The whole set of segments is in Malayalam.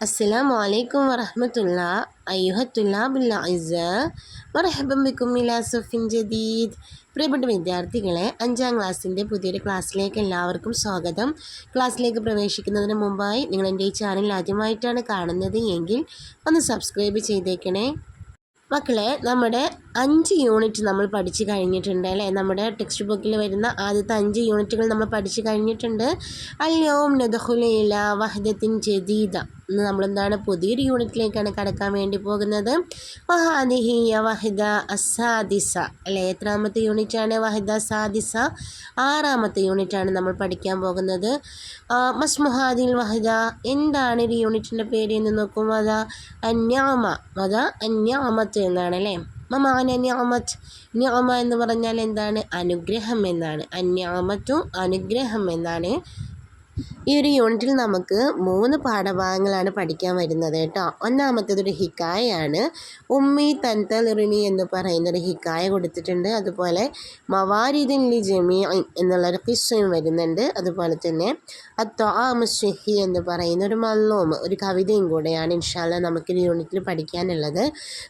السلام عليكم ورحمة الله أيها الطلاب الأعزاء مرحبا بكم إلى صف جديد പ്രിയപ്പെട്ട വിദ്യാർത്ഥികളെ അഞ്ചാം ക്ലാസ്സിൻ്റെ പുതിയൊരു ക്ലാസ്സിലേക്ക് എല്ലാവർക്കും സ്വാഗതം ക്ലാസ്സിലേക്ക് പ്രവേശിക്കുന്നതിന് മുമ്പായി നിങ്ങൾ എൻ്റെ ഈ ചാനൽ ആദ്യമായിട്ടാണ് കാണുന്നത് എങ്കിൽ ഒന്ന് സബ്സ്ക്രൈബ് ചെയ്തേക്കണേ മക്കളെ നമ്മുടെ അഞ്ച് യൂണിറ്റ് നമ്മൾ പഠിച്ചു കഴിഞ്ഞിട്ടുണ്ട് അല്ലേ? നമ്മുടെ ടെക്സ്റ്റ് ബുക്കിൽ വരുന്ന ആദ്യത്തെ അഞ്ച് യൂണിറ്റുകൾ നമ്മൾ പഠിച്ചു കഴിഞ്ഞിട്ടുണ്ട്. അല്യോം നദഹുലയില വഹദത്തിൻ ജദീദ. ഇന്ന് നമ്മളെന്താണ്? പുതിയൊരു യൂണിറ്റിലേക്കാണ് കടക്കാൻ വേണ്ടി പോകുന്നത്. വഹാദിഹിയ വഹിദ അസാദിസ അല്ലെ? എത്രാമത്തെ യൂണിറ്റാണ് വഹിദ സാദിസ ആറാമത്തെ യൂണിറ്റാണ് നമ്മൾ പഠിക്കാൻ പോകുന്നത്. മസ്മുഹാദിൽ വഹിദ. എന്താണ് ഒരു യൂണിറ്റിന്റെ പേര് എന്ന് നോക്കും അത അന്യാമ. അത അന്യാമത്ത് എന്നാണ് അല്ലേ? മമാന ന്യാമത്ത് ന്യാമ എന്ന് പറഞ്ഞാൽ എന്താണ്? അനുഗ്രഹം എന്നാണ്. അന്യാമത്തു അനുഗ്രഹം എന്നാണ്. ഈ ഒരു യൂണിറ്റിൽ നമുക്ക് മൂന്ന് പാഠഭാഗങ്ങളാണ് പഠിക്കാൻ വരുന്നത് കേട്ടോ. ഒന്നാമത്തേത് ഒരു ഹിക്കായാണ് ഉമ്മി തൻതലിറിണി എന്ന് പറയുന്ന ഒരു ഹിക്കായ കൊടുത്തിട്ടുണ്ട്. അതുപോലെ മവാരിദിൻ ലി ജമീ എന്നുള്ളൊരു കിസ്സയും വരുന്നുണ്ട്. അതുപോലെ തന്നെ അത്വാമസ്ഹി എന്ന് പറയുന്ന ഒരു മല്ലോം ഒരു കവിതയും കൂടെയാണ് ഇൻഷാല്ല നമുക്ക് ഈ യൂണിറ്റിൽ പഠിക്കാനുള്ളത്.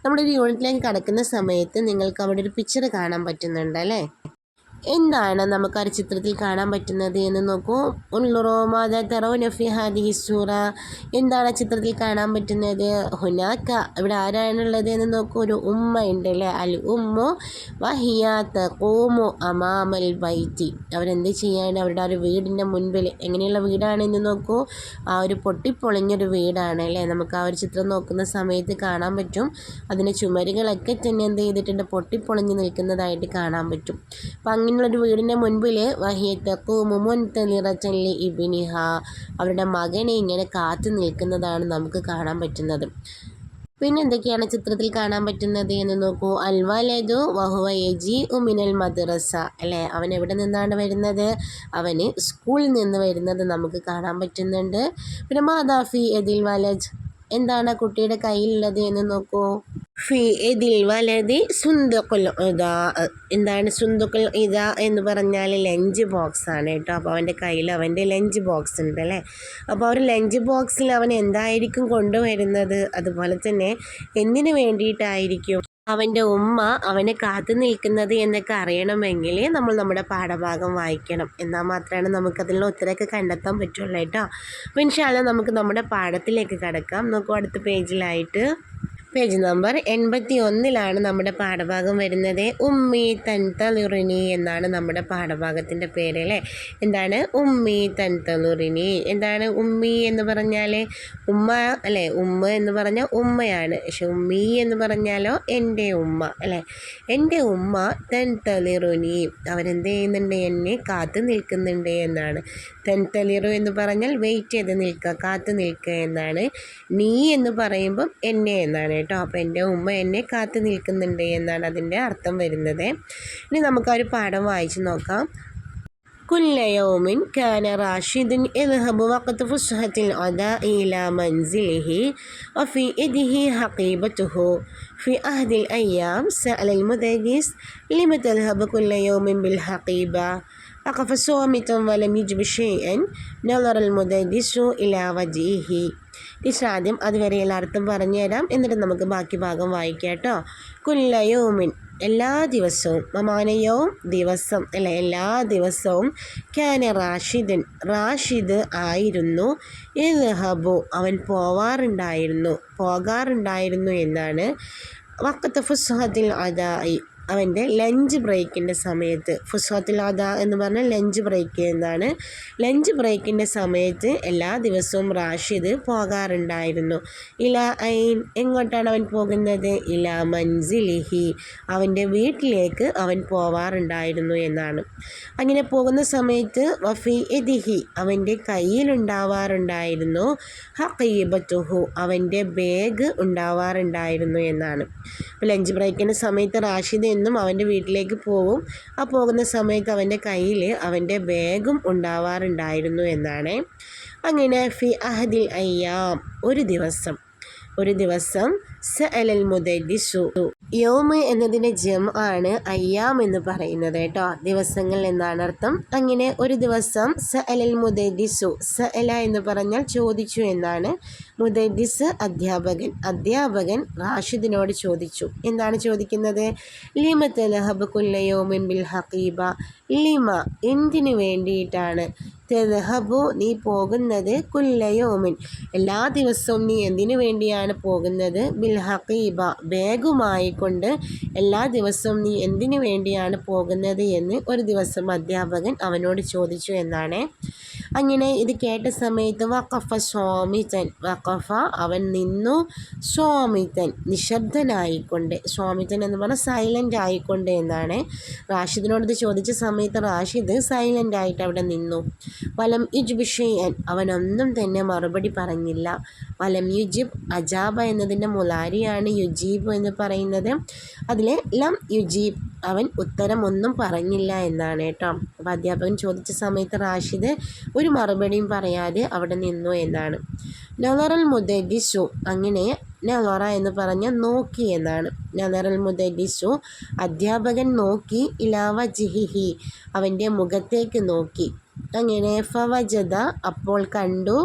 നമ്മുടെ ഒരു യൂണിറ്റിലേക്ക് കടക്കുന്ന സമയത്ത് നിങ്ങൾക്ക് അവിടെ ഒരു പിക്ചർ കാണാൻ പറ്റുന്നുണ്ട് അല്ലേ? എന്താണ് നമുക്ക് ആ ചിത്രത്തിൽ കാണാൻ പറ്റുന്നത് എന്ന് നോക്കൂ. ഉള്ളുറോമാത തെറോനഫി ഹാദിഹി സൂറ. എന്താണ് ചിത്രത്തിൽ കാണാൻ പറ്റുന്നത്? ഹുനാക്ക. ഇവിടെ ആരാണുള്ളത് എന്ന് നോക്കൂ. ഒരു ഉമ്മ ഉണ്ട് അല്ലേ അൽ ഉമ്മു വഹിയാത്ത കോമു അമാമൽ വൈറ്റി അവരെന്ത് ചെയ്യാണ്? അവരുടെ ആ ഒരു വീടിന്റെ മുൻപിൽ എങ്ങനെയുള്ള വീടാണെന്ന് നോക്കൂ. ആ ഒരു പൊട്ടിപ്പൊളിഞ്ഞൊരു വീടാണ് അല്ലേ? നമുക്ക് ആ ഒരു ചിത്രം നോക്കുന്ന സമയത്ത് കാണാൻ പറ്റും. അതിന്റെ ചുമരുകളൊക്കെ തന്നെ എന്ത് ചെയ്തിട്ടുണ്ട്? പൊട്ടിപ്പൊളിഞ്ഞ് നിൽക്കുന്നതായിട്ട് കാണാൻ പറ്റും. അപ്പം അങ്ങനെയുള്ളൊരു വീടിന്റെ മുൻപിൽ വഹിയത്തക്കു മുമുൻതലിറച്ചല്ലി ഇബിനിഹ. അവരുടെ മകനെ ഇങ്ങനെ കാത്തു നിൽക്കുന്നതാണ് നമുക്ക് കാണാൻ പറ്റുന്നത്. പിന്നെ എന്തൊക്കെയാണ് ചിത്രത്തിൽ കാണാൻ പറ്റുന്നത് എന്ന് നോക്കൂ. അൽവലതു വഹുവ യജി ഉമിനൽ മദ്രസ അല്ലേ? അവൻ എവിടെ നിന്നാണ് വരുന്നത്? അവന് സ്കൂളിൽ നിന്ന് വരുന്നത് നമുക്ക് കാണാൻ പറ്റുന്നുണ്ട്. പിന്നെ മാതാഫി എദിൽ വലജ് എന്താണ് കുട്ടിയുടെ കയ്യിലുള്ളത് എന്ന് നോക്കൂ. ഫി ഇതിൽ വലതി സുന്ദുക്കുൽ ഇതാ എന്താണ് സുന്ദുക്കുൽ ഇതാ എന്ന് പറഞ്ഞാൽ ലഞ്ച് ബോക്സ് ആണ് കേട്ടോ. അപ്പോൾ അവന്റെ കയ്യിൽ അവന്റെ ലഞ്ച് ബോക്സ് ഉണ്ട് അല്ലേ? അപ്പോൾ ഒരു ലഞ്ച് ബോക്സിൽ അവൻ എന്തായിരിക്കും കൊണ്ടുവരുന്നത്? അതുപോലെ തന്നെ എന്തിനു വേണ്ടിയിട്ടായിരിക്കും? അവന്റെ ഉമ്മ അവനെ കാത്തു നിൽക്കുന്നത് എന്നൊക്കെ അറിയണമെങ്കിൽ നമ്മൾ നമ്മുടെ പാഠഭാഗം വായിക്കണം. എന്നാൽ മാത്രമാണ് നമുക്കതിനുള്ള ഉത്തരമൊക്കെ കണ്ടെത്താൻ പറ്റുള്ളൂ കേട്ടോ. അപ്പോൾ ഇൻഷാല്ല നമുക്ക് നമ്മുടെ പാഠത്തിലേക്ക് കടക്കാം. നോക്കൂ അടുത്ത പേജിലായിട്ട്. പേജ് നമ്പർ എൺപത്തി ഒന്നിലാണ് നമ്മുടെ പാഠഭാഗം വരുന്നത്. ഉമ്മി തൻതലുറിനി എന്നാണ് നമ്മുടെ പാഠഭാഗത്തിന്റെ പേര് അല്ലേ? എന്താണ്? ഉമ്മി തൻതലുറിനി എന്താണ് ഉമ്മി എന്ന് പറഞ്ഞാൽ ഉമ്മ അല്ലേ? ഉമ്മ എന്ന് പറഞ്ഞാൽ ഉമ്മയാണ്. പക്ഷെ ഉമ്മി എന്ന് പറഞ്ഞാലോ എന്റെ ഉമ്മ അല്ലേ? എന്റെ ഉമ്മ തൻതലിറുനി അവരെന്ത് ചെയ്യുന്നുണ്ട്? എന്നെ കാത്തു നിൽക്കുന്നുണ്ട് എന്നാണ്. തൻതലിറു എന്ന് പറഞ്ഞാൽ വെയിറ്റ് ചെയ്ത് നിൽക്കുക കാത്തു നിൽക്കുക എന്നാണ്. നീ എന്ന് പറയുമ്പം എന്നെ എന്നാണ് കേട്ടോ അപ്പോൾ എൻ്റെ ഉമ്മ എന്നെ കാത്തു നിൽക്കുന്നുണ്ട് എന്നാണ് അതിൻ്റെ അർത്ഥം വരുന്നത് ഇനി നമുക്ക് ആ ഒരു പാഠം വായിച്ച് നോക്കാം كل يوم كان راشد يذهب وقت فسحة الغداء إلى منزله وفي يده حقيبته في أحد الأيام سأل المدرس لم تذهب كل يوم بالحقيبة وقف صامتا ولم يجب شيئا نظر المدرس إلى وجهه ടീച്ചർ ആദ്യം അതുവരെയുള്ള അർത്ഥം പറഞ്ഞുതരാം എന്നിട്ട് നമുക്ക് ബാക്കി ഭാഗം വായിക്കാം കേട്ടോ. കുല്ലയോമിൻ എല്ലാ ദിവസവും മമാനയവും ദിവസം അല്ലെ എല്ലാ ദിവസവും ക്യാന റാഷിദൻ റാഷിദ് ആയിരുന്നു. ഇൽഹബു അവൻ പോവാറുണ്ടായിരുന്നു പോകാറുണ്ടായിരുന്നു എന്നാണ്. വക്കത്ത് ഫുസ്ഹത്തിൽ അതായി അവന്റെ ലഞ്ച് ബ്രേക്കിന്റെ സമയത്ത് ഫുസ്വത്തിലാദ എന്ന് പറഞ്ഞാൽ ലഞ്ച് ബ്രേക്ക് എന്നാണ് ലഞ്ച് ബ്രേക്കിന്റെ സമയത്ത് എല്ലാ ദിവസവും റാഷിദ് പോകാറുണ്ടായിരുന്നു. ഇല ഐൻ എങ്ങോട്ടാണ് അവൻ പോകുന്നത്? ഇല മൻസിലിഹി അവന്റെ വീട്ടിലേക്ക് അവൻ പോവാറുണ്ടായിരുന്നു എന്നാണ്. അങ്ങനെ പോകുന്ന സമയത്ത് വഫി എദിഹി അവന്റെ കയ്യിലുണ്ടാവാറുണ്ടായിരുന്നു. ഹീബത്തുഹു അവന്റെ ബാഗ് ഉണ്ടാവാറുണ്ടായിരുന്നു എന്നാണ്. ലഞ്ച് ബ്രേക്കിന്റെ സമയത്ത് റാഷിദ് എന്നും അവന്റെ വീട്ടിലേക്ക് പോകും ആ പോകുന്ന സമയത്ത് അവന്റെ കയ്യിൽ അവന്റെ ബാഗും ഉണ്ടാവാറുണ്ടായിരുന്നു എന്നാണ്. അങ്ങനെ ഫി അഹദിൽ അയ്യാം ഒരു ദിവസം ഒരു ദിവസം സ അലൽ മുദരിസു യോമ് എന്നതിന്റെ ജം ആണ് അയ്യാം എന്ന് പറയുന്നത് കേട്ടോ. ദിവസങ്ങൾ എന്നാണ് അർത്ഥം. അങ്ങനെ ഒരു ദിവസം സ അലൽ മുദരിസു സ അല എന്ന് പറഞ്ഞാൽ ചോദിച്ചു എന്നാണ്. മുദരിസ് അധ്യാപകൻ. അധ്യാപകൻ റാഷിദിനോട് ചോദിച്ചു. എന്താണ് ചോദിക്കുന്നത്? ലിമ തലഹബ് കുല്ലയോമിൻ ബിൽ ഹക്കീബ ലിമ എന്തിനു വേണ്ടിയിട്ടാണ്? തെഹബു നീ പോകുന്നത് കുല്ലയോമിൻ. എല്ലാ ദിവസവും നീ എന്തിനു വേണ്ടിയാണ് പോകുന്നത്? ബിൽ ഹക്കീബ ബാഗുമായിക്കൊണ്ട് എല്ലാ ദിവസവും നീ എന്തിനു വേണ്ടിയാണ് പോകുന്നത് എന്ന് ഒരു ദിവസം അധ്യാപകൻ അവനോട് ചോദിച്ചു എന്നാണ്. അങ്ങനെ ഇത് കേട്ട സമയത്ത് വഖഫ സ്വാമിതൻ വഖഫ അവൻ നിന്നു. സ്വാമിതൻ നിശബ്ദനായിക്കൊണ്ട് സ്വാമിതൻ എന്ന് പറഞ്ഞാൽ സൈലന്റ് ആയിക്കൊണ്ട് എന്നാണ് റാഷിദിനോട് ഇത് ചോദിച്ച സമയത്ത് റാഷിദ് സൈലന്റ് ആയിട്ട് അവിടെ നിന്നു. വലം യുജ് വിഷയൻ അവനൊന്നും തന്നെ മറുപടി പറഞ്ഞില്ല. വലം യുജിബ് അജാബ എന്നതിന്റെ മുലാരിയാണ് യുജീബ് എന്ന് പറയുന്നത്. അതിലെ ലം യുജീബ് അവൻ ഉത്തരം ഒന്നും പറഞ്ഞില്ല എന്നാണ് കേട്ടോ. അപ്പോൾ അധ്യാപകൻ ചോദിച്ച സമയത്ത് റാഷിദ് ഒരു മറുപടിയും പറയാതെ അവിടെ നിന്നു എന്നാണ്. നവറൽ മുദരിസു അങ്ങനെ നവറ എന്ന് പറഞ്ഞ നോക്കി എന്നാണ്. നവറൽ മുദരിസു അധ്യാപകൻ നോക്കി ഇലാവ ജിഹിഹി അവന്റെ മുഖത്തേക്ക് നോക്കി. അങ്ങനെ ഫവജത അപ്പോൾ കണ്ടു.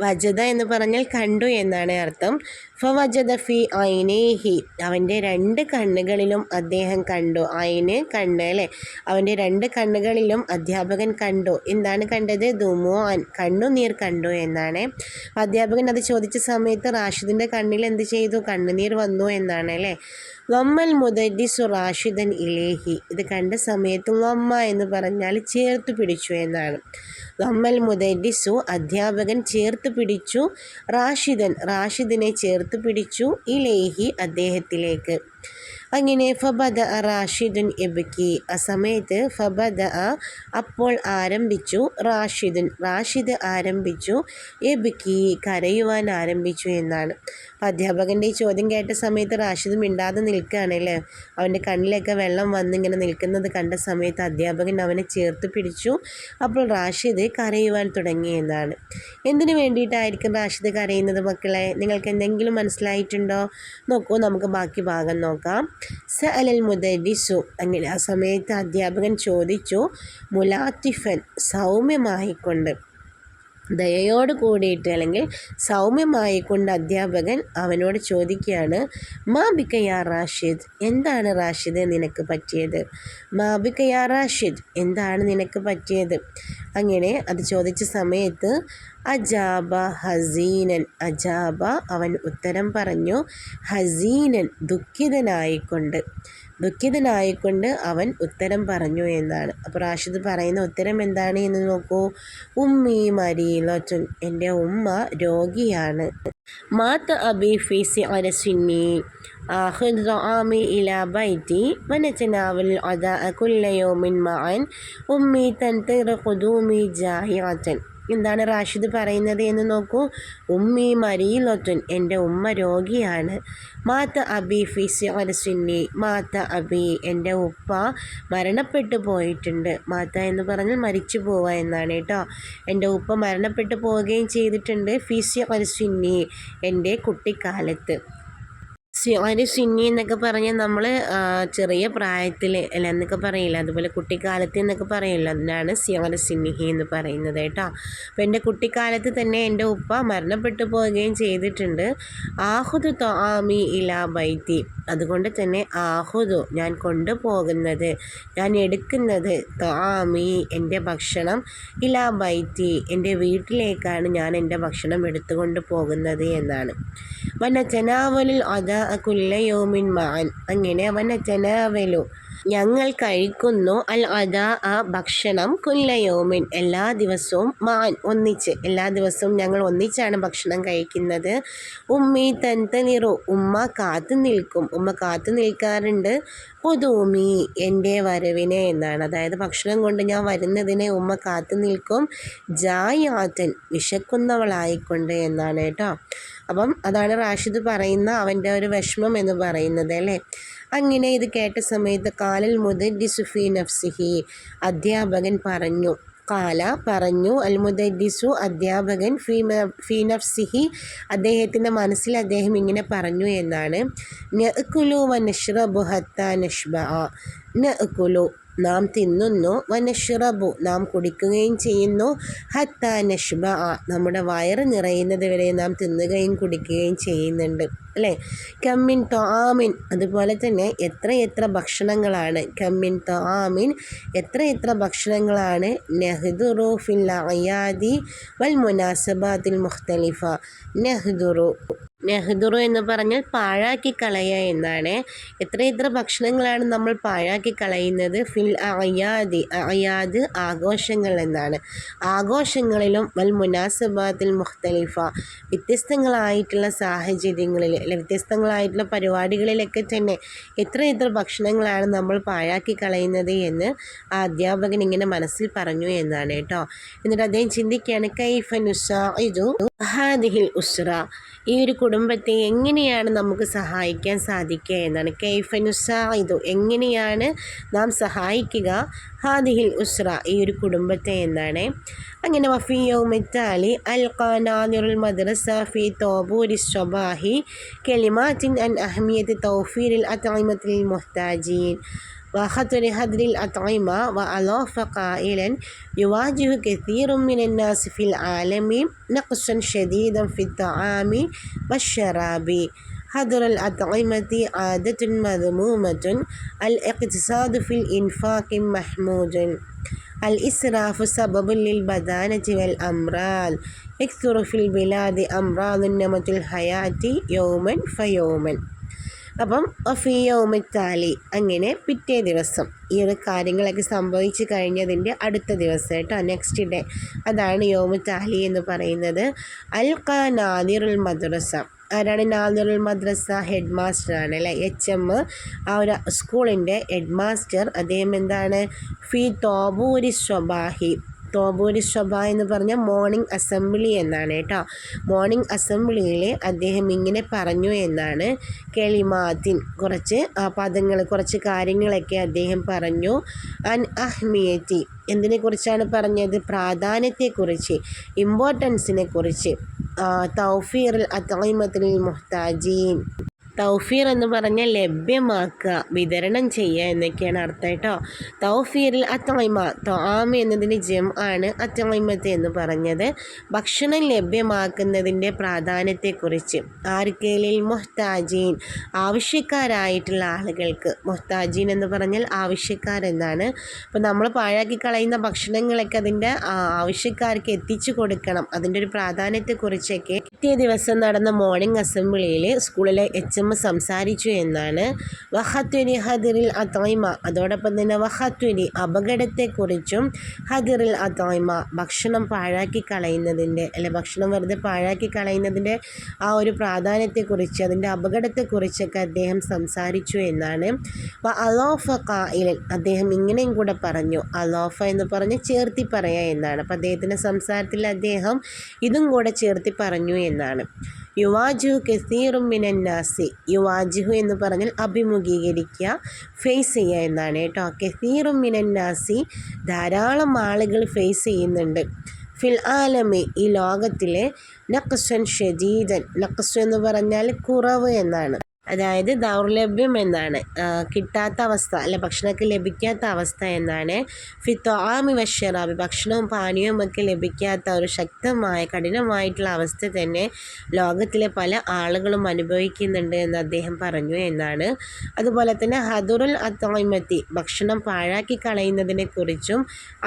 വജത എന്ന് പറഞ്ഞാൽ കണ്ടു എന്നാണ് അർത്ഥം. ഫവജത ഫി ഐനേഹി. അവന്റെ രണ്ട് കണ്ണുകളിലും അദ്ദേഹം കണ്ടു. ഐന് കണ്ണ് അല്ലേ? അവന്റെ രണ്ട് കണ്ണുകളിലും അധ്യാപകൻ കണ്ടു. എന്താണ് കണ്ടത്? ദുമോൻ കണ്ണുനീർ കണ്ടു എന്നാണ്. അധ്യാപകൻ അത് ചോദിച്ച സമയത്ത് റാഷിദിന്റെ കണ്ണിൽ എന്ത് ചെയ്തു? കണ്ണുനീർ വന്നു എന്നാണ് അല്ലേ? വമ്മൽ മുദരിസു റാഷിദൻ ഇലേഹി. ഇത് കണ്ട സമയത്ത് വമ്മ എന്ന് പറഞ്ഞാൽ ചേർത്ത് പിടിച്ചു എന്നാണ്. വമ്മൽ മുദരിസു അധ്യാപകൻ ചേർത്ത് പിടിച്ചു റാഷിദൻ റാഷിദിനെ ചേർത്ത് പിടിച്ചു ഇലേഹി അദ്ദേഹത്തിലേക്ക്. അങ്ങനെ ഫബദ റാഷിദുൻ എബക്കി ആ സമയത്ത് ഫബദ അപ്പോൾ ആരംഭിച്ചു റാഷിദുൻ റാഷിദ് ആരംഭിച്ചു എബക്കി കരയുവാൻ ആരംഭിച്ചു എന്നാണ്. അപ്പം അധ്യാപകന്റെ ഈ ചോദ്യം കേട്ട സമയത്ത് റാഷിദ് മിണ്ടാതെ നിൽക്കുകയാണല്ലേ? അവന്റെ കണ്ണിലൊക്കെ വെള്ളം വന്നിങ്ങനെ നിൽക്കുന്നത് കണ്ട സമയത്ത് അധ്യാപകൻ അവനെ ചേർത്ത് പിടിച്ചു. അപ്പോൾ റാഷിദ് കരയുവാൻ തുടങ്ങി എന്നാണ്. എന്തിനു വേണ്ടിയിട്ടായിരിക്കും റാഷിദ് കരയുന്നത് മക്കളെ? നിങ്ങൾക്ക് എന്തെങ്കിലും മനസ്സിലായിട്ടുണ്ടോ? നോക്കൂ നമുക്ക് ബാക്കി ഭാഗം നോക്കാം. സ അലൽ മുദരിസു അങ്ങനെ ആ സമയത്ത് അധ്യാപകൻ ചോദിച്ചു മുലാത്തിഫൻ സൗമ്യമായിക്കൊണ്ട് ദയയോട് കൂടിയിട്ട് അല്ലെങ്കിൽ സൗമ്യമായി കൊണ്ട് അധ്യാപകൻ അവനോട് ചോദിക്കുകയാണ് മാബിക്കയാ റാഷിദ് എന്താണ് റാഷിദ് നിനക്ക് പറ്റിയത്? മാബിക്കയാ റാഷിദ് എന്താണ് നിനക്ക് പറ്റിയത്? അങ്ങനെ അത് ചോദിച്ച സമയത്ത് അജാബ ഹസീനൻ. അജാബ അവൻ ഉത്തരം പറഞ്ഞു ഹസീനൻ ദുഃഖിതനായിക്കൊണ്ട്. ദുഃഖിതനായിക്കൊണ്ട് അവൻ ഉത്തരം പറഞ്ഞു എന്നാണ് അപ്പോൾ റാഷിദ് പറയുന്ന ഉത്തരം എന്താണ് എന്ന് നോക്കൂ ഉമ്മി മരീലൊറ്റുൻ എൻ്റെ ഉമ്മ രോഗിയാണ് മാത്ത അബി ഫീസി അരസിന്നി آخذ طعامي إلى بيتي ونتناول الغداء كل يوم معا أمي تنتظر قدومي جاهرة എന്താണ് റാഷിദ് പറയുന്നത് എന്ന് നോക്കൂ. ഉമ്മി മരീലൊത്തുൻ എന്റെ ഉമ്മ രോഗിയാണ്. മാത്ത അബി ഫിസി അലസുന്നി മാത്ത അബി എന്റെ ഉപ്പ മരണപ്പെട്ടു പോയിട്ടുണ്ട്. മാത്ത എന്ന് പറഞ്ഞാൽ മരിച്ചു പോവുക എന്നാണ് കേട്ടോ. എന്റെ ഉപ്പ മരണപ്പെട്ടു പോവുകയും ചെയ്തിട്ടുണ്ട് ഫിസി അലസുന്നി എന്റെ കുട്ടിക്കാലത്ത്. സിയാരി സിന്നി എന്നൊക്കെ പറഞ്ഞാൽ നമ്മൾ ചെറിയ പ്രായത്തിൽ അല്ല എന്നൊക്കെ പറയില്ല അതുപോലെ കുട്ടിക്കാലത്ത് എന്നൊക്കെ പറയില്ല അതിനാണ് സിയാരി സിന്നിഹി എന്ന് പറയുന്നത് കേട്ടോ. അപ്പോൾ എന്റെ കുട്ടിക്കാലത്ത് തന്നെ എന്റെ ഉപ്പ മരണപ്പെട്ടു പോവുകയും ചെയ്തിട്ടുണ്ട്. ആഹുദു തോമി ഇലാ ബൈത്തി. അതുകൊണ്ട് തന്നെ ആഹുദു ഞാൻ കൊണ്ടുപോകുന്നത് ഞാൻ എടുക്കുന്നത് തോമി എന്റെ ഭക്ഷണം ഇലാ ബൈത്തി എന്റെ വീട്ടിലേക്കാണ് ഞാൻ എന്റെ ഭക്ഷണം എടുത്തുകൊണ്ട് പോകുന്നത് എന്നാണ്. വനചനാവലിൽ അതാ മാൻ. അങ്ങനെ വനചനാവലു ഞങ്ങൾ കഴിക്കുന്നു അൽ അതാ ആ ഭക്ഷണം കുല്ലയോമിൻ എല്ലാ ദിവസവും മാൻ ഒന്നിച്ച്. എല്ലാ ദിവസവും ഞങ്ങൾ ഒന്നിച്ചാണ് ഭക്ഷണം കഴിക്കുന്നത്. ഉമ്മി തന്തനിറു ഉമ്മ കാത്തു നിൽക്കും. ഉമ്മ കാത്തു നിൽക്കാറുണ്ട്. പുതുമി എന്റെ വരവിനെ എന്നാണ്. അതായത് ഭക്ഷണം കൊണ്ട് ഞാൻ വരുന്നതിനെ ഉമ്മ കാത്തു നിൽക്കും. ജായാത്തൻ വിശക്കുന്നവളായിക്കൊണ്ട് എന്നാണ് കേട്ടോ. അപ്പം അതാണ് റാഷിദ് പറയുന്ന അവന്റെ ഒരു വിഷമം എന്ന് പറയുന്നത് അല്ലേ? അങ്ങനെ ഇത് കേട്ട സമയത്ത് കാലൽ മുതൽ ഡിസുഫി നഫ്സിഹി അധ്യാപകൻ പറഞ്ഞു കാല പറഞ്ഞു അൽ മുദരിസു അധ്യാപകൻ ഫീ ഫീ നഫ്സിഹി അദ്ദേഹത്തിന്റെ മനസ്സിൽ അദ്ദേഹം ഇങ്ങനെ പറഞ്ഞു എന്നാണ് നഅ്കുലു വ നഷ്റബു ഹത്താ നാം തിന്നുന്നു. വനഷ്റബു നാം കുടിക്കുകയും ചെയ്യുന്നു. ഹത്ത നഷ്ബ നമ്മുടെ വയറ് നിറയുന്നത് വരെ നാം തിന്നുകയും കുടിക്കുകയും ചെയ്യുന്നുണ്ട്. അല്ലേ? കമ്മിൻ തൊആമിൻ. അതുപോലെ തന്നെ എത്ര എത്ര ഭക്ഷണങ്ങളാണ്. കമ്മിൻ തൊആമിൻ. എത്ര എത്ര ഭക്ഷണങ്ങളാണ്. നെഹ്ദുറു ഫിൽ അയാദി വൽ മുനാസബാത്തിൽ മുഖ്തലിഫ. നെഹ്ദുറു. നെഹ്ദുറു എന്ന് പറഞ്ഞാൽ പാഴാക്കി കളയുക എന്നാണ്. എത്ര എത്ര ഭക്ഷണങ്ങളാണ് നമ്മൾ പാഴാക്കി കളയുന്നത്? ഫിൽ അയാദി അയാദ് ആഘോഷങ്ങൾ എന്നാണ്. ആഘോഷങ്ങളിലും വൽ മുനാസബാത്തിൽ മുഖ്തലിഫ വ്യത്യസ്തങ്ങളായിട്ടുള്ള സാഹചര്യങ്ങളിൽ അല്ലെ വ്യത്യസ്തങ്ങളായിട്ടുള്ള പരിപാടികളിലൊക്കെ തന്നെ എത്ര എത്ര ഭക്ഷണങ്ങളാണ് നമ്മൾ പാഴാക്കി കളയുന്നത് എന്ന് ആ അധ്യാപകൻ ഇങ്ങനെ മനസ്സിൽ പറഞ്ഞു എന്നാണ് കേട്ടോ. എന്നിട്ട് അദ്ദേഹം ചിന്തിക്കുകയാണ് കൈഫ നുസാഇദു ഹാദിഹിൽ ഉസ്ര. ഈ ഒരു കുടുംബത്തെ എങ്ങനെയാണ് നമുക്ക് സഹായിക്കാൻ സാധിക്കുക എന്നാണ്. കൈഫ നുസാഇദു എങ്ങനെയാണ് നാം സഹായിക്കുക? ഹാദിഹിൽ ഉസ്ര ഈ ഒരു കുടുംബത്തെ എന്നാണ്. അങ്ങനെ വഫിയൗമിത്താലി അൽ ഖാനാദിറുൽ മദ്രസ ഫി തോബൂരി സ്വബാഹി കെലിമാറ്റിൻ അൻ അഹ്മിയത്ത് തൗഫീരിൽ അത്തൈമത്തിൽ മുഹ്താജീൻ. وخطر هدر الأطعمة وأضاف قائلا يواجه كثير من الناس في العالم نقصا شديدا في الطعام والشراب. هدر الأطعمة عادة مذمومة الاقتصاد في الإنفاق محمود. الإسراف سبب للبدانة والأمراض. يكثر في البلاد أمراض نمط الحياة يوما فيوما. അപ്പം ഒഫിയോമിത്താലി അങ്ങനെ പിറ്റേ ദിവസം ഈ ഒരു കാര്യങ്ങളൊക്കെ സംഭവിച്ചു കഴിഞ്ഞതിന്റെ അടുത്ത ദിവസം കേട്ടോ നെക്സ്റ്റ് ഡേ അതാണ് യോമിത്താലി എന്ന് പറയുന്നത്. അൽ ഖാ മദ്രസ. ആരാണ് നാദിറുൽ മദ്രസ? ഹെഡ് മാസ്റ്ററാണ് അല്ലേ? എച്ച് എം ആ ഒരു സ്കൂളിന്റെ ഹെഡ് മാസ്റ്റർ അദ്ദേഹം എന്താണ്? ഫി തോബൂരി സ്വബാഹി. തോബൂരി സഭ എന്ന് പറഞ്ഞാൽ മോർണിംഗ് അസംബ്ലി എന്നാണ് കേട്ടോ. മോർണിംഗ് അസംബ്ലിയിൽ അദ്ദേഹം ഇങ്ങനെ പറഞ്ഞു എന്നാണ് കെളിമാത്തിൻ. കുറച്ച് പദങ്ങൾ കുറച്ച് കാര്യങ്ങളൊക്കെ അദ്ദേഹം പറഞ്ഞു. അൻ അഹ്മിയത്തി. എന്തിനെക്കുറിച്ചാണ് പറഞ്ഞത്? പ്രാധാന്യത്തെക്കുറിച്ച് ഇമ്പോർട്ടൻസിനെ കുറിച്ച് തൗഫീറിൽ അത്തൈമത്തിൽ മുഹ്താജീൻ. തൗഫീർ എന്ന് പറഞ്ഞാൽ ലഭ്യമാക്കുക വിതരണം ചെയ്യുക എന്നൊക്കെയാണ് അർത്ഥം കേട്ടോ. തൗഫീറിൽ അത്തൈമ തൊആമ എന്നതിന്റെ ജം ആണ് അത്തൈമത്ത് എന്ന് പറഞ്ഞത്. ഭക്ഷണം ലഭ്യമാക്കുന്നതിന്റെ പ്രാധാന്യത്തെക്കുറിച്ച്. ആർക്കേലിൽ മൊഹ്താജീൻ ആവശ്യക്കാരായിട്ടുള്ള ആളുകൾക്ക്. മൊഹ്താജീൻ എന്ന് പറഞ്ഞാൽ ആവശ്യക്കാരെന്നാണ് അപ്പോൾ നമ്മൾ പാഴാക്കി കളയുന്ന ഭക്ഷണങ്ങളൊക്കെ അതിന്റെ ആവശ്യക്കാർക്ക് എത്തിച്ചു കൊടുക്കണം. അതിന്റെ ഒരു പ്രാധാന്യത്തെക്കുറിച്ചൊക്കെ പിറ്റേ ദിവസം നടന്ന മോർണിംഗ് അസംബ്ലിയിൽ സ്കൂളിലെ എച്ച് എം സംസാരിച്ചു എന്നാണ്. വഹത്വനി ഹദിറിൽ അതായ്മ. അതോടൊപ്പം തന്നെ വഹത്വനി അപകടത്തെക്കുറിച്ചും ഹദിറിൽ അതായ്മ ഭക്ഷണം പാഴാക്കി കളയുന്നതിന്റെ അല്ലെ ഭക്ഷണം വെറുതെ പാഴാക്കി കളയുന്നതിന്റെ ആ ഒരു പ്രാധാന്യത്തെക്കുറിച്ച് അതിന്റെ അപകടത്തെക്കുറിച്ചൊക്കെ അദ്ദേഹം സംസാരിച്ചു എന്നാണ്. അപ്പോൾ അലോഫ കായിലൻ അദ്ദേഹം ഇങ്ങനെയും കൂടെ പറഞ്ഞു. അലോഫ എന്ന് പറഞ്ഞ് ചേർത്തി പറയുക എന്നാണ്. അപ്പോൾ അദ്ദേഹത്തിന്റെ സംസാരത്തിൽ അദ്ദേഹം ഇതും കൂടെ ചേർത്തി പറഞ്ഞു എന്നാണ്. യുവാജുഹു കസീറും മിനന്നാസി. യുവാജുഹു എന്ന് പറഞ്ഞാൽ അഭിമുഖീകരിക്കുക ഫേസ് ചെയ്യുക എന്നാണ് കേട്ടോ. കസീറും മിനന്നാസി ധാരാളം ആളുകൾ ഫേസ് ചെയ്യുന്നുണ്ട്. ഫിൽ ആലമി ഈ ലോകത്തിലെ നക്സൻ ഷദീദൻ നക്സ് എന്ന് പറഞ്ഞാൽ കുറവ് എന്നാണ്. അതായത് ദൗർലഭ്യം എന്നാണ്. കിട്ടാത്ത അവസ്ഥ അല്ല ഭക്ഷണമൊക്കെ ലഭിക്കാത്ത അവസ്ഥ എന്നാണ്. ഫിത്തോആമി വഷറാബി ഭക്ഷണവും പാനീയവും ഒക്കെ ലഭിക്കാത്ത ഒരു ശക്തമായ കഠിനമായിട്ടുള്ള അവസ്ഥ തന്നെ ലോകത്തിലെ പല ആളുകളും അനുഭവിക്കുന്നുണ്ട് എന്ന് അദ്ദേഹം പറഞ്ഞു എന്നാണ്. അതുപോലെ തന്നെ ഹദുറുൽ അത്തോയ്മത്തി ഭക്ഷണം പാഴാക്കി കളയുന്നതിനെക്കുറിച്ചും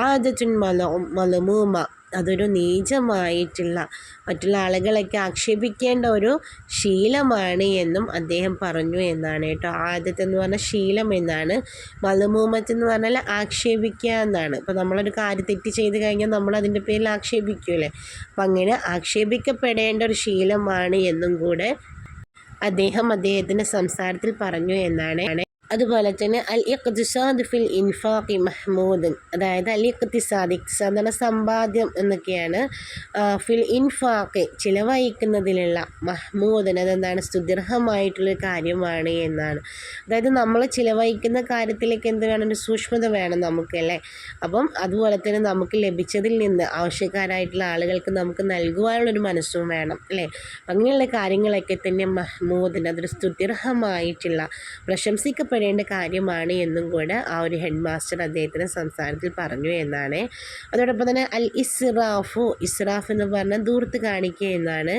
ആദത്തുൻ മലോ മലമൂമ അതൊരു നീചമായിട്ടുള്ള മറ്റുള്ള ആളുകളൊക്കെ ആക്ഷേപിക്കേണ്ട ഒരു ശീലമാണ് എന്നും അദ്ദേഹം പറഞ്ഞു എന്നാണ് കേട്ടോ. ആദ്യത്തെ എന്ന് പറഞ്ഞാൽ ശീലം എന്നാണ്. മലമൂമത്ത് എന്ന് പറഞ്ഞാൽ ആക്ഷേപിക്കുക എന്നാണ്. ഇപ്പോൾ നമ്മളൊരു കാര്യം തെറ്റ് ചെയ്ത് കഴിഞ്ഞാൽ നമ്മൾ അതിന്റെ പേരിൽ ആക്ഷേപിക്കൂലേ അപ്പം അങ്ങനെ ആക്ഷേപിക്കപ്പെടേണ്ട ഒരു ശീലമാണ് എന്നും കൂടെ അദ്ദേഹം അദ്ദേഹത്തിന്റെ സംസാരത്തിൽ പറഞ്ഞു എന്നാണ്. അതുപോലെ തന്നെ അൽ ഇഖ്തിസാദ് ഫിൽ ഇൻഫാഖി മഹ്മൂദൻ അതായത് അൽ ഇഖ്തിസാദ് ഇഖ്തിസാദ് എന്ന സമ്പാദ്യം എന്നൊക്കെയാണ് ഫിൽ ഇൻഫാഖ് ചിലവഴിക്കുന്നതിലുള്ള മഹ്മൂദൻ അതെന്താണ്? സ്തുതിർഹമായിട്ടുള്ളൊരു കാര്യമാണ് എന്നാണ്. അതായത് നമ്മൾ ചിലവഴിക്കുന്ന കാര്യത്തിലേക്ക് എന്ത് വേണം? ഒരു സൂക്ഷ്മത വേണം നമുക്കല്ലേ അപ്പം അതുപോലെ തന്നെ നമുക്ക് ലഭിച്ചതിൽ നിന്ന് ആവശ്യക്കാരായിട്ടുള്ള ആളുകൾക്ക് നമുക്ക് നൽകുവാനുള്ളൊരു മനസ്സും വേണം അല്ലേ? അങ്ങനെയുള്ള കാര്യങ്ങളൊക്കെ തന്നെ മഹ്മൂദൻ അതൊരു സ്തുതിർഹമായിട്ടുള്ള പ്രശംസിക്കപ്പെടേണ്ട കാര്യമാണ് എന്നും കൂടെ ആ ഒരു ഹെഡ് മാസ്റ്റർ അദ്ദേഹത്തിന്റെ സംസാരത്തിൽ പറഞ്ഞു എന്നാണ്. അതോടൊപ്പം തന്നെ അൽ ഇസ്റാഫു ഇസ്റാഫ് എന്ന് പറഞ്ഞാൽ ദൂർത്ത് കാണിക്കുക എന്നാണ്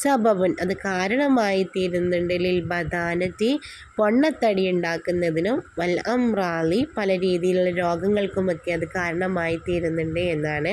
സബബൻ. അത് കാരണമായി തീരുന്നുണ്ട്. ലിൽ ബദാനത്തി പൊണ്ണത്തടി ഉണ്ടാക്കുന്നതിനും വൽ അമ്രാളി പല രീതിയിലുള്ള രോഗങ്ങൾക്കുമൊക്കെ അത് കാരണമായി തീരുന്നുണ്ട് എന്നാണ്.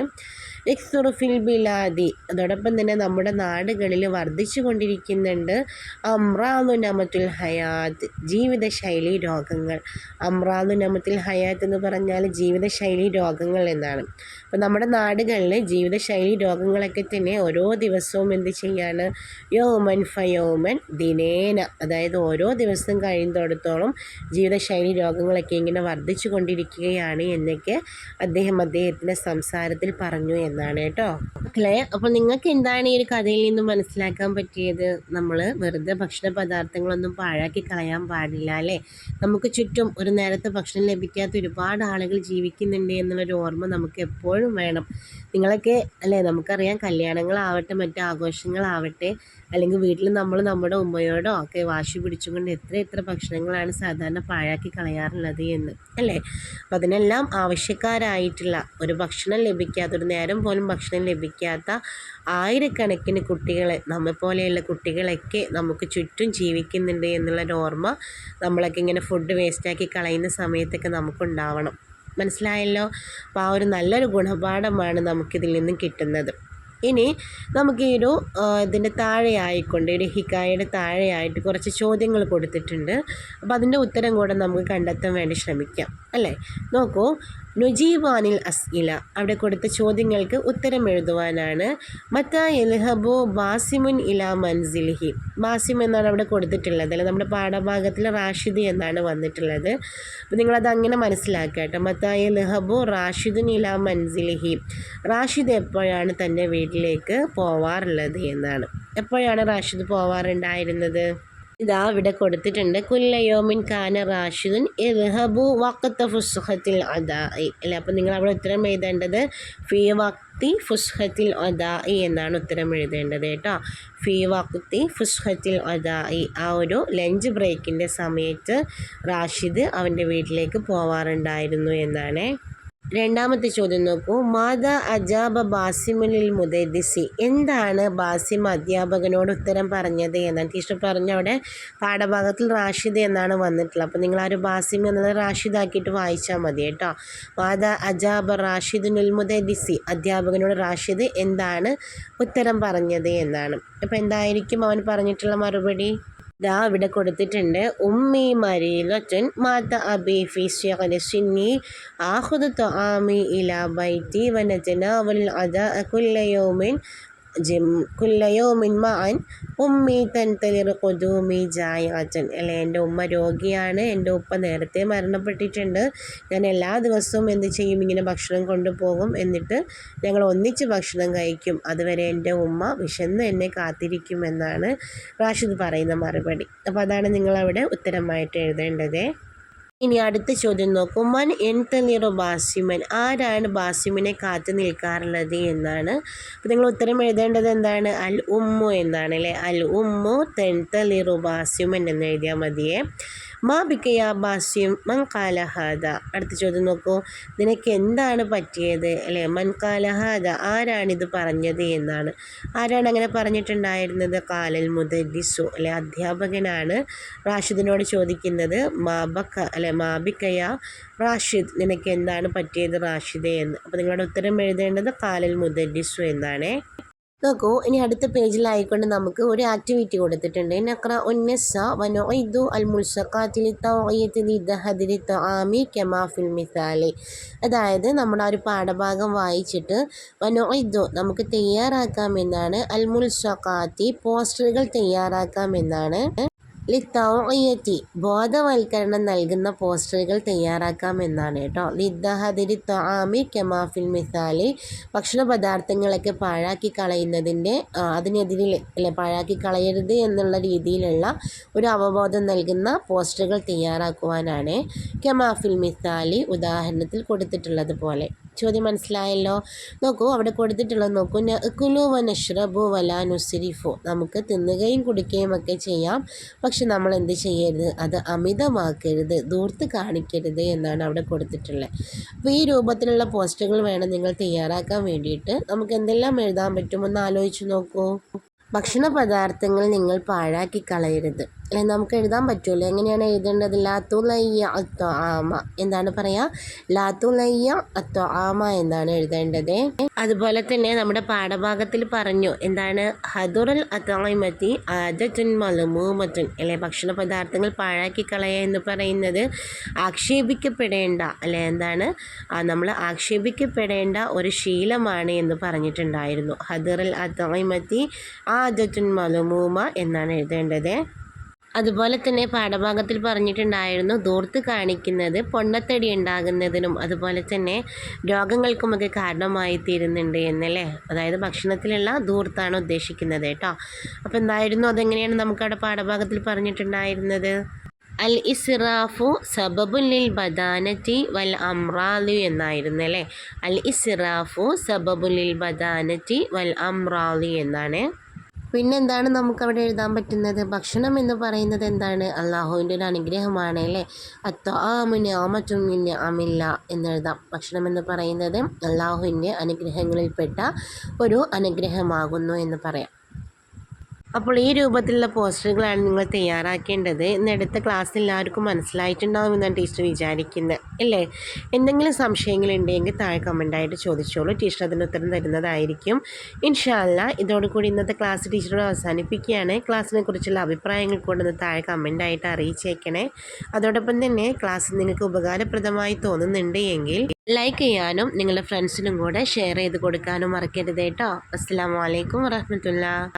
എക്സുറുഫിൽ ബിലാദി അതോടൊപ്പം തന്നെ നമ്മുടെ നാടുകളിൽ വർദ്ധിച്ചു കൊണ്ടിരിക്കുന്നുണ്ട് അമ്രാദു നമത്തുൽ ഹയാത്ത് ജീവിതശൈലി രോഗങ്ങൾ. അമ്രാദു നമത്തുൽ ഹയാത്ത് എന്ന് പറഞ്ഞാൽ ജീവിതശൈലി രോഗങ്ങൾ എന്നാണ്. അപ്പോൾ നമ്മുടെ നാടുകളിൽ ജീവിതശൈലി രോഗങ്ങളൊക്കെ തന്നെ ഓരോ ദിവസവും എന്ത് ചെയ്യാണ്? യോമൻ ഫയോമൻ ദിനേന. അതായത് ഓരോ ദിവസം കഴിയുന്നിടത്തോളം ജീവിതശൈലി രോഗങ്ങളൊക്കെ ഇങ്ങനെ വർദ്ധിച്ചു കൊണ്ടിരിക്കുകയാണ് എന്നൊക്കെ അദ്ദേഹം അദ്ദേഹത്തിന്റെ സംസാരത്തിൽ പറഞ്ഞു എന്നാണ് കേട്ടോ. മക്കളെ അപ്പോൾ നിങ്ങൾക്ക് എന്താണ് ഈ ഒരു കഥയിൽ നിന്ന് മനസ്സിലാക്കാൻ പറ്റിയത്? നമ്മൾ വെറുതെ ഭക്ഷണ പദാർത്ഥങ്ങളൊന്നും പാഴാക്കി കളയാൻ പാടില്ല അല്ലേ? നമുക്ക് ചുറ്റും ഒരു നേരത്തെ ഭക്ഷണം ലഭിക്കാത്ത ഒരുപാട് ആളുകൾ ജീവിക്കുന്നുണ്ട് എന്നുള്ളൊരു ഓർമ്മ നമുക്ക് എപ്പോഴും വേണം. നിങ്ങളൊക്കെ അല്ലേ നമുക്കറിയാം കല്യാണങ്ങളാവട്ടെ മറ്റു ആഘോഷങ്ങളാവട്ടെ അല്ലെങ്കിൽ വീട്ടിൽ നമ്മൾ നമ്മുടെ ഉമ്മയോടോ ഒക്കെ വാശി പിടിച്ചുകൊണ്ട് എത്ര എത്ര ഭക്ഷണങ്ങളാണ് സാധാരണ പാഴാക്കി കളയാറുള്ളത് എന്ന് അല്ലേ? അപ്പം അതിനെല്ലാം ആവശ്യക്കാരായിട്ടുള്ള ഒരു ഭക്ഷണം ലഭിക്കാത്ത ഒരു നേരം പോലും ഭക്ഷണം ലഭിക്കാത്ത ആയിരക്കണക്കിന് കുട്ടികളെ നമ്മെപ്പോലെയുള്ള കുട്ടികളൊക്കെ നമുക്ക് ചുറ്റും ജീവിക്കുന്നുണ്ട് എന്നുള്ളൊരു ഓർമ്മ നമ്മളൊക്കെ ഇങ്ങനെ ഫുഡ് വേസ്റ്റാക്കി കളയുന്ന സമയത്തൊക്കെ നമുക്കുണ്ടാവണം. മനസ്സിലായല്ലോ? അപ്പോൾ ആ ഒരു നല്ലൊരു ഗുണപാഠമാണ് നമുക്കിതിൽ നിന്നും കിട്ടുന്നത്. ഇനി നമുക്ക് ഈ ഒരു ഇതിന്റെ താഴെയായിക്കൊണ്ട് ഒരു ഹിക്കായയുടെ താഴെയായിട്ട് കുറച്ച് ചോദ്യങ്ങൾ കൊടുത്തിട്ടുണ്ട്. അപ്പോൾ അതിന്റെ ഉത്തരം കൂടെ നമുക്ക് കണ്ടെത്താൻ വേണ്ടി ശ്രമിക്കാം. അല്ലേ? നോക്കൂ. നുജീബാനിൽ അസ്ഇല. അവിടെ കൊടുത്ത ചോദ്യങ്ങൾക്ക് ഉത്തരം എഴുതുവാനാണ്. മത്താ എൽഹബോ ബാസിമുൻ ഇല മൻസിൽഹി ബാസിം എന്നാണ് അവിടെ കൊടുത്തിട്ടുള്ളത്. അല്ലെ? നമ്മുടെ പാഠഭാഗത്തിൽ റാഷിദ് എന്നാണ് വന്നിട്ടുള്ളത്. അപ്പോൾ നിങ്ങളത് അങ്ങനെ മനസ്സിലാക്കുക കേട്ടോ. മത്താ ലഹബോ റാഷിദുൻ ഇല മൻസിൽഹി റാഷിദ് എപ്പോഴാണ് തന്റെ വീട്ടിലേക്ക് പോവാറുള്ളത് എന്നാണ്. എപ്പോഴാണ് റാഷിദ് പോവാറുണ്ടായിരുന്നത്? ഇതാ ഇവിടെ കൊടുത്തിട്ടുണ്ട്. കുല്ലയോമിൻ കാന റാഷിദുൻ ഇർഹബു വക്കത്ത ഫുസ്ഹത്തിൽ അദായി അല്ലേ? അപ്പോൾ നിങ്ങൾ അവിടെ ഉത്തരം എഴുതേണ്ടത് ഫി വക്തി ഫുസ്ഹത്തിൽ അദായി എന്നാണ് ഉത്തരം എഴുതേണ്ടത് കേട്ടോ. ഫി വക്തി ഫുസ്ഹത്തിൽ അദായി ആ ഒരു ലഞ്ച് ബ്രേക്കിന്റെ സമയത്ത് റാഷിദ് അവന്റെ വീട്ടിലേക്ക് പോവാറുണ്ടായിരുന്നു എന്നാണ്. രണ്ടാമത്തെ ചോദ്യം നോക്കൂ. മാതാ അജാബ ബാസിമുലിൽ മുദരിസി എന്താണ് ബാസിം അധ്യാപകനോട് ഉത്തരം പറഞ്ഞത് എന്നാണ് ടീച്ചർ പറഞ്ഞ അവിടെ പാഠഭാഗത്തിൽ റാഷിദ് എന്നാണ് വന്നിട്ടുള്ളത്. അപ്പോൾ നിങ്ങൾ ആ ഒരു ബാസിം എന്നത് റാഷിദാക്കിയിട്ട് വായിച്ചാൽ മതി കേട്ടോ. മാതാ അജാബ റാഷിദുനുൽ മുദരിസി അധ്യാപകനോട് റാഷിദ് എന്താണ് ഉത്തരം പറഞ്ഞത് എന്നാണ്. അപ്പോൾ എന്തായിരിക്കും അവൻ പറഞ്ഞിട്ടുള്ള മറുപടി? ദാ ഇവിടെ കൊടുത്തിട്ടുണ്ട് ഉമ്മി മരീലത്തുൻ മാത അബി ഫി സിന്നി ആഖുദു തആമി ഇലാ ബൈതി വനജനാവൽ അദാ കുല്ല യൗമിൻ ജിം. കുല്ല ഉമ്മി തൻ ഉമ്മി കൊതുമി അച്ഛൻ അല്ലെ എന്റെ ഉമ്മ രോഗിയാണ്. എന്റെ ഉപ്പ നേരത്തെ മരണപ്പെട്ടിട്ടുണ്ട്. ഞാൻ എല്ലാ ദിവസവും എന്ത് ചെയ്യും? ഇങ്ങനെ ഭക്ഷണം കൊണ്ടുപോകും. എന്നിട്ട് ഞങ്ങൾ ഒന്നിച്ച് ഭക്ഷണം കഴിക്കും. അതുവരെ എന്റെ ഉമ്മ വിശന്ന് എന്നെ കാത്തിരിക്കുമെന്നാണ് റാഷിദ് പറയുന്ന മറുപടി. അപ്പോൾ അതാണ് നിങ്ങളവിടെ ഉത്തരമായിട്ട് എഴുതേണ്ടത്. ഇനി അടുത്ത ചോദ്യം നോക്കൂ. മൻ തന്നീറോ ബാസിമൻ? ആരാണ് ബാസിമിനെ കാത്തു നിൽക്കാറുള്ളത് എന്നാണ്? അപ്പോൾ നിങ്ങൾ ഉത്തരം എഴുതേണ്ടത് എന്താണ്? അൽ ഉമ്മു എന്നാണ് അല്ലേ? അൽ ഉമ്മു തെൻതലിറു ബാസിമൻ എന്ന് എഴുതിയാൽ മതിയേ. മാ ബിക്കയാ ബാസ്യം മൻ അടുത്ത ചോദ്യം നോക്കൂ. നിനക്ക് എന്താണ് പറ്റിയത്? അല്ലേ? മൻകാലഹാദ ആരാണിത് പറഞ്ഞത് എന്നാണ്. ആരാണ് അങ്ങനെ പറഞ്ഞിട്ടുണ്ടായിരുന്നത്? കാലൽ മുദരിസു അല്ലെ? അധ്യാപകനാണ് റാഷിദിനോട് ചോദിക്കുന്നത്. മാബക്ക അല്ലെ? മാബിക്കയ റാഷിദ് നിനക്ക് എന്താണ് പറ്റിയത് റാഷിദേ എന്ന്. അപ്പോൾ നിങ്ങളുടെ ഉത്തരം എഴുതേണ്ടത് കാലൽ മുദരിസു എന്നാണേ. നോക്കൂ ഇനി അടുത്ത പേജിലായിക്കൊണ്ട് നമുക്ക് ഒരു ആക്ടിവിറ്റി കൊടുത്തിട്ടുണ്ട്. നക്ര ഒന്നസ വനൊയ്ദു അൽ മുൽസഖാത്തിൽ തൗയത്തിലി ദഹദിലി കെമാഫിൽ മിസാലി. അതായത് നമ്മുടെ ഒരു പാഠഭാഗം വായിച്ചിട്ട് വനൊയ്ദു നമുക്ക് തയ്യാറാക്കാമെന്നാണ് അൽ മുൽസഖാത്തി പോസ്റ്ററുകൾ തയ്യാറാക്കാമെന്നാണ് ലിത്തൗയത്തി ബോധവൽക്കരണം നൽകുന്ന പോസ്റ്ററുകൾ തയ്യാറാക്കാമെന്നാണ് കേട്ടോ. ലിദ്ദഹദിരി ത്വാമി കെമാഫിൽ മിസാലി. ഭക്ഷണ പദാർത്ഥങ്ങളൊക്കെ പാഴാക്കി കളയുന്നതിന്റെ അതിനെതിരെ അല്ലെ പാഴാക്കി കളയരുത് എന്നുള്ള രീതിയിലുള്ള ഒരു അവബോധം നൽകുന്ന പോസ്റ്ററുകൾ തയ്യാറാക്കുവാനാണ് കെമാഫിൽ മിസാലി ഉദാഹരണത്തിൽ കൊടുത്തിട്ടുള്ളത് പോലെ ചോദ്യം മനസ്സിലായല്ലോ? നോക്കൂ അവിടെ കൊടുത്തിട്ടുള്ളത് നോക്കൂ. നഅ്കുലു വനഷ്റബു നഷ്റബു വല നുസ്രിഫു. നമുക്ക് തിന്നുകയും കുടിക്കുകയും ഒക്കെ ചെയ്യാം. പക്ഷെ നമ്മൾ എന്ത് ചെയ്യരുത്? അത് അമിതമാക്കരുത്. ദൂർത്ത് കാണിക്കരുത് എന്നാണ് അവിടെ കൊടുത്തിട്ടുള്ളത്. അപ്പോൾ ഈ രൂപത്തിലുള്ള പോസ്റ്റുകൾ വേണം നിങ്ങൾ തയ്യാറാക്കാൻ വേണ്ടിയിട്ട്. നമുക്ക് എന്തെല്ലാം എഴുതാൻ പറ്റുമെന്ന് ആലോചിച്ച് നോക്കൂ. ഭക്ഷണ പദാർത്ഥങ്ങൾ നിങ്ങൾ പാഴാക്കി കളയരുത്. നമുക്ക് എഴുതാൻ പറ്റുമല്ലോ? എങ്ങനെയാണ് എഴുതേണ്ടത്? ലാത്തു ലയ്യ അത്ത ആമ എന്താണ് പറയുക ലാത്തു ലയ്യ അത്ത ആമ എന്നാണ് എഴുതേണ്ടത്? അതുപോലെ തന്നെ നമ്മുടെ പാഠഭാഗത്തിൽ പറഞ്ഞു എന്താണ്? ഹദുറൽ അത്തായ്മത്തി ആദത്തുൻ മലമൂമത്തുൻ അല്ലെ? ഭക്ഷണ പദാർത്ഥങ്ങൾ പാഴാക്കി കളയുക എന്ന് പറയുന്നത് ആക്ഷേപിക്കപ്പെടേണ്ട അല്ലെ? എന്താണ്? നമ്മൾ ആക്ഷേപിക്കപ്പെടേണ്ട ഒരു ശീലമാണ് എന്ന് പറഞ്ഞിട്ടുണ്ടായിരുന്നു. ഹദുറൽ അത്തായ്മത്തി ആദത്തുൻ മലമൂമ എന്നാണ് എഴുതേണ്ടത്. അതുപോലെ തന്നെ പാഠഭാഗത്തിൽ പറഞ്ഞിട്ടുണ്ടായിരുന്നു ദൂർത്ത് കാണിക്കുന്നത് പൊണ്ണത്തടി ഉണ്ടാകുന്നതിനും അതുപോലെ തന്നെ രോഗങ്ങൾക്കുമൊക്കെ കാരണമായി തീരുന്നുണ്ട് എന്നല്ലേ? അതായത് ഭക്ഷണത്തിലുള്ള ദൂർത്താണ് ഉദ്ദേശിക്കുന്നത് കേട്ടോ. അപ്പോൾ എന്തായിരുന്നു? അതെങ്ങനെയാണ് നമുക്കവിടെ പാഠഭാഗത്തിൽ പറഞ്ഞിട്ടുണ്ടായിരുന്നത്? അൽ ഇസ്റാഫു സബബുൽ ബദാനറ്റി വൽ അമ്രാലു എന്നായിരുന്നു അല്ലേ? അൽ ഇസ്റാഫു സബബുൽ ബദാനറ്റി വൽ അമ്രാലു എന്നാണ്. പിന്നെന്താണ് നമുക്കവിടെ എഴുതാൻ പറ്റുന്നത്? ഭക്ഷണം എന്ന് പറയുന്നത് എന്താണ്? അള്ളാഹുവിന്റെ ഒരു അനുഗ്രഹമാണ് അല്ലേ? അത്വാമിന് ആമറ്റുമിന് അമില്ല എന്നെഴുതാം. ഭക്ഷണം എന്ന് പറയുന്നത് അള്ളാഹുവിന്റെ അനുഗ്രഹങ്ങളിൽപ്പെട്ട ഒരു അനുഗ്രഹമാകുന്നു എന്ന് പറയാം. അപ്പോൾ ഈ രൂപത്തിലുള്ള പോസ്റ്ററുകളാണ് നിങ്ങൾ തയ്യാറാക്കേണ്ടത് ഇന്നെടുത്ത ക്ലാസ്സിൽ ക്ലാസ് എല്ലാവർക്കും മനസ്സിലായിട്ടുണ്ടാവും എന്നാണ് ടീച്ചർ വിചാരിക്കുന്നത് അല്ലേ? എന്തെങ്കിലും സംശയങ്ങളുണ്ടെങ്കിൽ താഴെ കമന്റായിട്ട് ചോദിച്ചോളൂ. ടീച്ചർ അതിന് ഉത്തരം തരുന്നതായിരിക്കും. ഇൻഷാല്ല ഇതോടുകൂടി ഇന്നത്തെ ക്ലാസ് ടീച്ചറോട് അവസാനിപ്പിക്കുകയാണ്. ക്ലാസ്സിനെ കുറിച്ചുള്ള അഭിപ്രായങ്ങൾ കൂടെ ഒന്ന് താഴെ കമന്റായിട്ട് അറിയിച്ചേക്കണേ. അതോടൊപ്പം തന്നെ ക്ലാസ് നിങ്ങൾക്ക് ഉപകാരപ്രദമായി തോന്നുന്നുണ്ട് എങ്കിൽ ലൈക്ക് ചെയ്യാനും നിങ്ങളുടെ ഫ്രണ്ട്സിനും കൂടെ ഷെയർ ചെയ്ത് കൊടുക്കാനും മറക്കരുത് കേട്ടോ. അസ്സാം വലൈക്കും വറഹമത്തുള്ള.